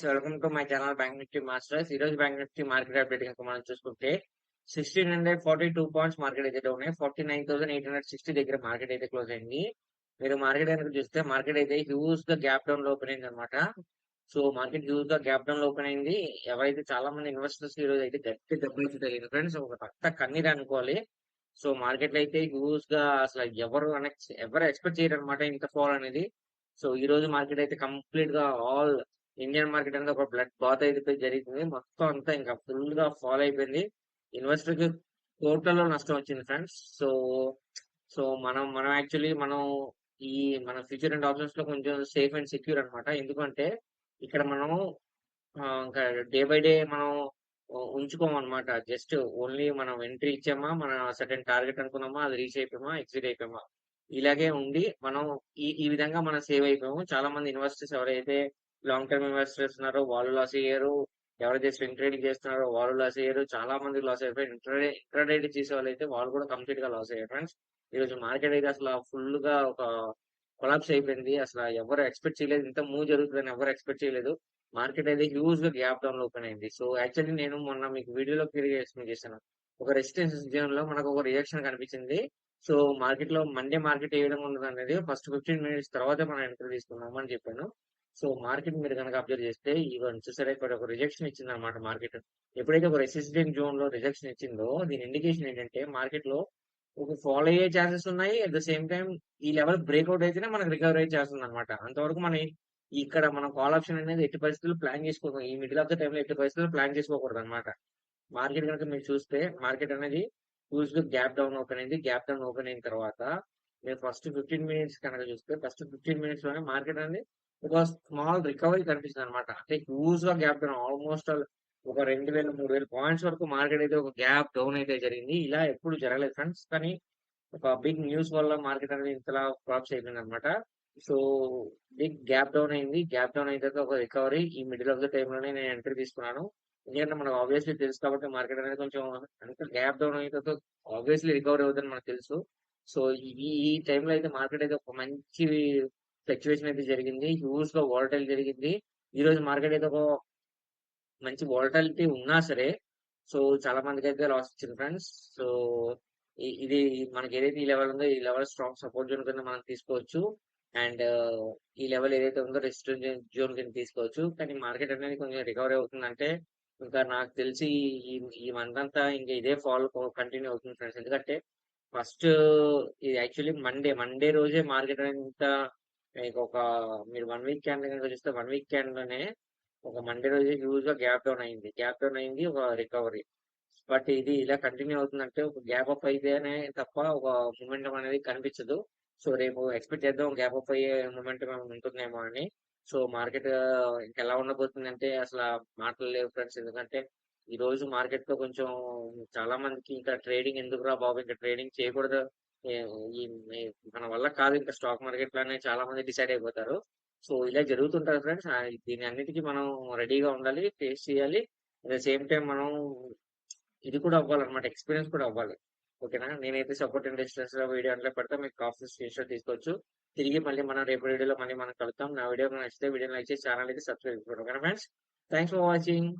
Guys welcome to my channel bank Nifty masters. ఈ రోజు bank Nifty market update కనుక మనం చూసుకుంటే sixteen hundred forty two points market అయితే ఉన్నాయి. Forty nine thousand eight hundred sixty దగ్గర మార్కెట్ అయితే క్లోజ్ అయింది. మీరు మార్కెట్ కనుక చూస్తే మార్కెట్ అయితే హ్యూజ్గా గ్యాప్ డౌన్లో ఓపెన్ అయింది అనమాట సో మార్కెట్ హ్యూజ్గా గ్యాప్ డౌన్లో ఓపెన్ అయింది. ఎవరైతే చాలా మంది ఇన్వెస్టర్స్ ఈ రోజు అయితే గట్టి దెబ్బలు తెలియదు ఫ్రెండ్స్ ఒక రక్త కన్నీరు అనుకోవాలి. సో మార్కెట్లో అయితే హ్యూజ్గా అసలు ఎవరు ఎవరు ఎక్స్పెక్ట్ చేయరు అనమాట ఇంత ఫాల్ అనేది. సో ఈ రోజు మార్కెట్ అయితే కంప్లీట్గా ఆల్ ఇండియన్ మార్కెట్ అనేది ఒక బ్లడ్ బాత్ అయితే జరిగింది. మొత్తం అంతా ఇంకా ఫుల్గా ఫాలో అయిపోయింది. ఇన్వెస్టర్కి కోట్లలో నష్టం వచ్చింది ఫ్రెండ్స్ సో సో మనం మనం యాక్చువల్లీ మనం ఈ మన ఫ్యూచర్ అండ్ ఆప్షన్స్లో కొంచెం సేఫ్ అండ్ సెక్యూర్ అనమాట ఎందుకంటే ఇక్కడ మనం ఇంకా డే బై డే మనం ఉంచుకోమన్నమాట. జస్ట్ ఓన్లీ మనం ఎంట్రీ ఇచ్చామా మన సర్టెన్ టార్గెట్ అనుకున్నామా అది రీచ్ అయిపోయామా ఎగ్జిట్ అయిపోయామా. ఇలాగే ఉండి మనం ఈ ఈ విధంగా మనం సేవ్ అయిపోయాము. చాలా మంది ఇన్వెస్టర్స్ ఎవరైతే లాంగ్ టర్మ్ ఇన్వెస్టర్స్ చేస్తున్నారు. వాళ్ళు లాస్ అయ్యారు. ఎవరైతే స్వింగ్ ట్రేడింగ్ చేస్తున్నారో వాళ్ళు లాస్ అయ్యారు. చాలా మంది లాస్ అయిపోయారు ఇంట్రాడే ఇంట్రాడేట్ చేసే వాళ్ళు అయితే వాళ్ళు కూడా కంప్లీట్గా లాస్ అయ్యారు ఫ్రెండ్స్ ఈ రోజు మార్కెట్ అయితే అసలు ఫుల్గా ఒక కొలాప్స్ అయిపోయింది. అసలు ఎవరు ఎక్స్పెక్ట్ చేయలేదు. ఇంత మూవ్ జరుగుతుందని ఎవరు ఎక్స్పెక్ట్ చేయలేదు. మార్కెట్ అయితే హ్యూజ్గా గ్యాప్ డౌన్ ఓపెన్ అయింది. సో యాక్చువల్లీ నేను మొన్న మీకు వీడియోలో క్లియర్ ఎక్స్ప్లెయిన్ చేశాను ఒక రెసిస్టెన్స్ జోన్లో మనకు ఒక రియాక్షన్ కనిపించింది. సో మార్కెట్లో మండే మార్కెట్ ఏ విధంగా ఉండదు అనేది ఫస్ట్ ఫిఫ్టీన్ మినిట్స్ తర్వాత మనం ఎంట్రీ తీసుకున్నాం అని చెప్పాను. సో మార్కెట్ మీరు కనుక అబ్జర్వ్ చేస్తే ఈవెన్ చూసారా ఇక్కడ ఒక రిజెక్షన్ ఇచ్చింది అనమాట మార్కెట్. ఎప్పుడైతే ఒక రెసిస్టెంట్ జోన్లో రిజెక్షన్ ఇచ్చిందో దీని ఇండికేషన్ ఏంటంటే మార్కెట్లో ఒక ఫాలో అయ్యే ఛాన్సెస్ ఉన్నాయి. అట్ ద సేమ్ టైం ఈ లెవెల్ బ్రేక్అవుట్ అయితేనే మనకు రికవర్ అయ్యే ఛాన్స్ ఉంది అనమాట అంతవరకు మన ఇక్కడ మనం కాల్ ఆప్షన్ అనేది ఎట్టి పరిస్థితులు ప్లాన్ చేసుకోకూడదు. ఈ మిడిల్ ఆఫ్ ద టైంలో ఎట్టి పరిస్థితులు ప్లాన్ చేసుకోకూడదు అనమాట మార్కెట్ కనుక మీరు చూస్తే మార్కెట్ అనేది హ్యూజ్ గ్యాప్ డౌన్ ఓపెన్ అయింది. గ్యాప్ డౌన్ ఓపెన్ అయిన తర్వాత మీరు ఫస్ట్ ఫిఫ్టీన్ మినిట్స్ కనుక చూస్తే ఫస్ట్ ఫిఫ్టీన్ మినిట్స్లోనే మార్కెట్ అనేది బికాస్ స్మాల్ రికవరీ కనిపిస్తుంది అనమాట అంటే హ్యూజ్గా గ్యాప్ డౌన్ ఆల్మోస్ట్ ఒక రెండు వేల మూడు వేల పాయింట్స్ వరకు మార్కెట్ అయితే ఒక గ్యాప్ డౌన్ అయితే జరిగింది. ఇలా ఎప్పుడు జరగలేదు ఫ్రెండ్స్ కానీ ఒక బిగ్ న్యూస్ వల్ల మార్కెట్ అనేది ఇంతలా క్రాప్స్ అయిపోయింది అనమాట సో బిగ్ గ్యాప్ డౌన్ అయింది. గ్యాప్ డౌన్ అయిన తర్వాత ఒక రికవరీ ఈ మిడిల్ ఆఫ్ ద టైమ్లోనే నేను ఎంట్రీ తీసుకున్నాను. ఎందుకంటే మనకు ఆబ్వియస్లీ తెలుసు కాబట్టి మార్కెట్ అనేది కొంచెం అంత గ్యాప్ డౌన్ అయిన తర్వాత ఆబ్వియస్లీ రికవరీ అవుతుందని మనకు తెలుసు. సో ఈ ఈ టైంలో అయితే మార్కెట్ అయితే ఒక మంచి ఫ్లక్చువేషన్ అయితే జరిగింది. హ్యూజ్గా వాలటైల్ జరిగింది. ఈ రోజు మార్కెట్ అయితే ఒక మంచి వాలటాలిటీ ఉన్నా సరే సో చాలా మందికి అయితే లాస్ వచ్చింది ఫ్రెండ్స్. సో ఇది మనకి ఏదైతే ఈ లెవెల్ ఉందో ఈ లెవెల్ స్ట్రాంగ్ సపోర్ట్ జోన్ కింద మనం తీసుకోవచ్చు. అండ్ ఈ లెవెల్ ఏదైతే ఉందో రెసిస్టెంట్ జోన్ కింద తీసుకోవచ్చు. కానీ మార్కెట్ అనేది కొంచెం రికవరీ అవుతుందంటే ఇంకా నాకు తెలిసి ఈ ఈ మంత్ అంతా ఇంకా ఇదే ఫాల్ కంటిన్యూ అవుతుంది ఫ్రెండ్స్. ఎందుకంటే ఫస్ట్ ఇది యాక్చువల్లీ మండే మండే రోజే మార్కెట్ అనేది ఇంత మీకు ఒక మీరు వన్ వీక్ క్యాండిల్ కనుక చూస్తే వన్ వీక్ క్యాండిల్లోనే ఒక మండే రోజు హ్యూజ్గా గ్యాప్ డౌన్ అయింది. గ్యాప్ డౌన్ అయింది ఒక రికవరీ బట్ ఇది ఇలా కంటిన్యూ అవుతుందంటే ఒక గ్యాప్ అప్ అయితేనే తప్ప ఒక మూమెంటం అనేది కనిపించదు. సో రేపు ఎక్స్పెక్ట్ చేద్దాం గ్యాప్ అప్ అయ్యే మూమెంటం ఉంటుందేమో అని. సో మార్కెట్ ఎలా ఉండబోతుందంటే అసలు మాటలు లేవు ఫ్రెండ్స్ ఎందుకంటే ఈ రోజు మార్కెట్లో కొంచెం చాలా మందికి ఇంకా ట్రేడింగ్ ఎందుకు రా బాబు? ఇంకా ట్రేడింగ్ చేయకూడదు. మన వల్ల కాదు ఇంకా స్టాక్ మార్కెట్లోనే చాలా మంది డిసైడ్ అయిపోతారు. సో ఇలా జరుగుతుంటారు ఫ్రెండ్స్. దీని అన్నిటికీ మనం రెడీగా ఉండాలి ఫేస్ చేయాలి. అట్ ద సేమ్ టైం మనం ఇది కూడా అవ్వాలన్నమాట ఎక్స్పీరియన్స్ కూడా అవ్వాలి. ఓకేనా? నేనైతే సపోర్ట్ ఇండస్ట్రీస్లో వీడియో అంటే పెడతా మీకు కాఫీ స్క్రీన్ షాట్ తీసుకోవచ్చు. తిరిగి మళ్ళీ మనం రేపు వీడియోలో మళ్ళీ మనం కలుద్దాం. నా వీడియో నచ్చితే వీడియో లైక్ చేసి ఛానల్ అయితే సబ్స్క్రైబ్ చేసుకోండి. ఓకేనా ఫ్రెండ్స్? Thanks for watching